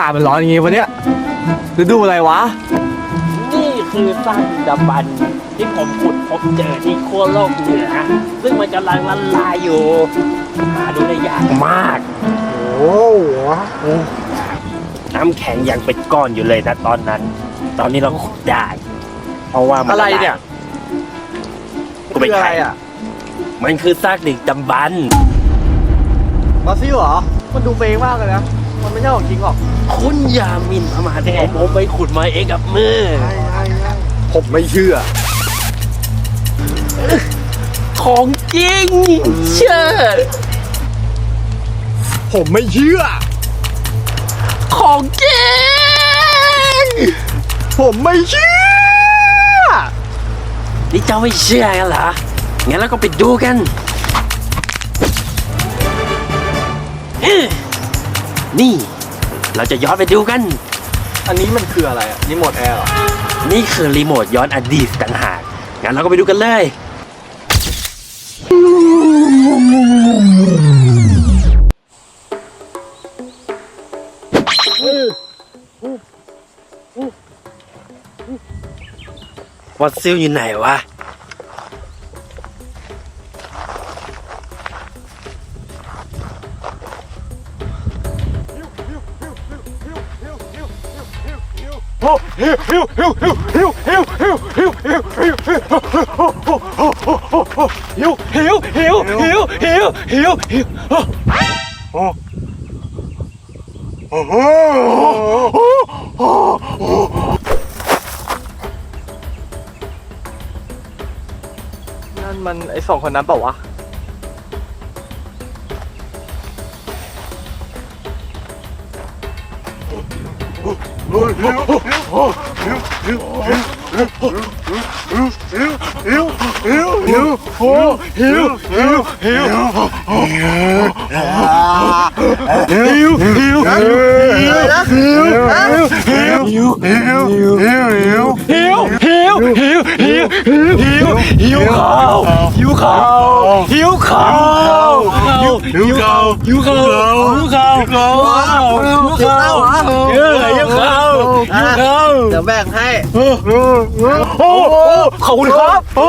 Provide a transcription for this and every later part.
ากาศมันร้อนอย่างงี้วะเนี่ยฤดูอะไรวะ นี่คือซากดึกดำบรรพ์ที่ผมขุดพบเจอที่ขั้วโลกเหนือ ซึ่งมันกำลังละลายอยู่หาดูได้ยากมาก โอ้โหน้ำแข็งยังเป็นก้อนอยู่เลยนะตอนนั้น ตอนนี้เราขุดได้ เพราะว่ามันอะไรลาเนี่ยกูไปคืออะไรไข่อะมันคือซากดึกดำบรรพ์ฟอสซิลเหรอ มันดูเฟกมากเลยนะ มันไม่ใช่ของจริงหรอกคุณยามินพมาแท้ผมไปขุดมาเองกับมือผมไม่เชื่อ ของจริง เชื่อ ผมไม่เชื่อ ของจริง ผมไม่เชื่อ นี่เจ้าไม่เชื่อกันเหรอ งั้นเราก็ไปดูกัน นี่ เราจะย้อนไปดูกัน อันนี้มันคืออะไรอะรีโมทแอร์เหรอนี่คือรีโมทย้อนอดีตต่างหากงั้นเราก็ไปดูกันเลยฟอสซิลอยู่ไหนวะ นั่นมันไอสองคนนั้นเปล่าวะ หิวหิว ข้าวหิวข้าวหิวข้าวหิวข้าวหิวข้าวหิวข้าวหิวข้าวหิวข้าวเออหิวข้าวหิวข้าวเดี๋ยวแบ่งให้โอ้ขอบคุณครับโอ้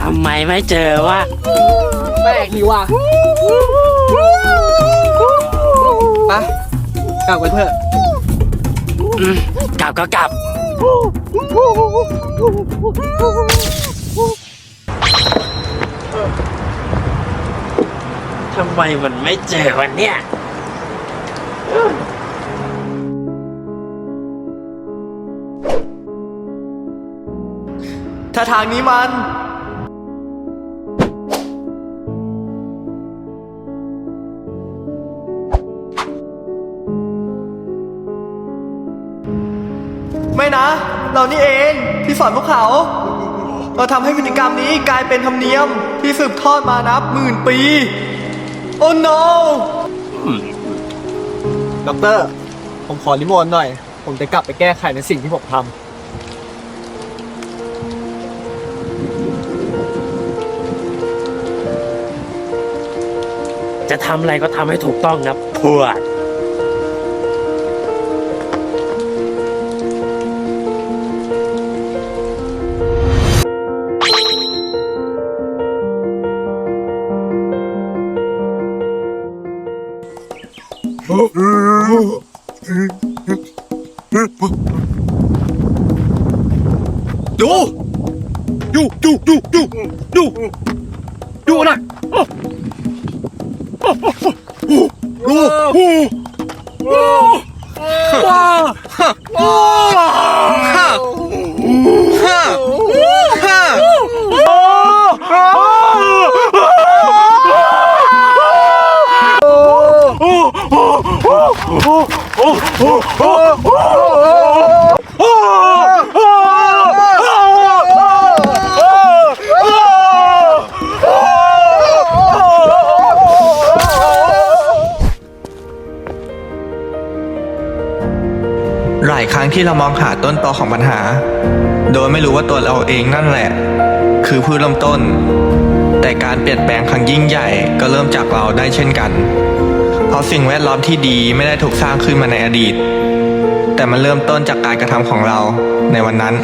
ทำไมไม่เจอวะแปลกดีว่ะไปกลับกันเถอะอืมกลับก็กลับ ทำไมมันไม่เจอวันเนี้ยถ้าทางนี้มัน ไม่นะ เรานี่เองที่สอนพวกเขา เราทำให้พฤติกรรมนี้กลายเป็นธรรมเนียมที่สืบทอดมานับหมื่นปี โอ้ no ด็อกเตอร์ ผมขอลิโมนหน่อย ผมจะกลับไปแก้ไขในสิ่งที่ผมทำจะทำอะไรก็ทำให้ถูกต้องนะพวก 요! 요! 요! 요! 요! 요! 요원아! 어! 어! 어! 오! 오! 오! 오! 와! 와! 오! 오! หลายครั้งที่เรามองหาต้นตอของปัญหา โดยไม่รู้ว่าตัวเราเองนั่นแหละ คือผู้เริ่มต้น แต่การเปลี่ยนแปลงครั้งยิ่งใหญ่ก็เริ่มจากเราได้เช่นกัน ราะสิ่งแวดล้อมที่ดีไม่ได้ถูกสร้างขึ้นมาในอดีต แต่มันเริ่มต้นจากการกระทำของเราในวันนั้น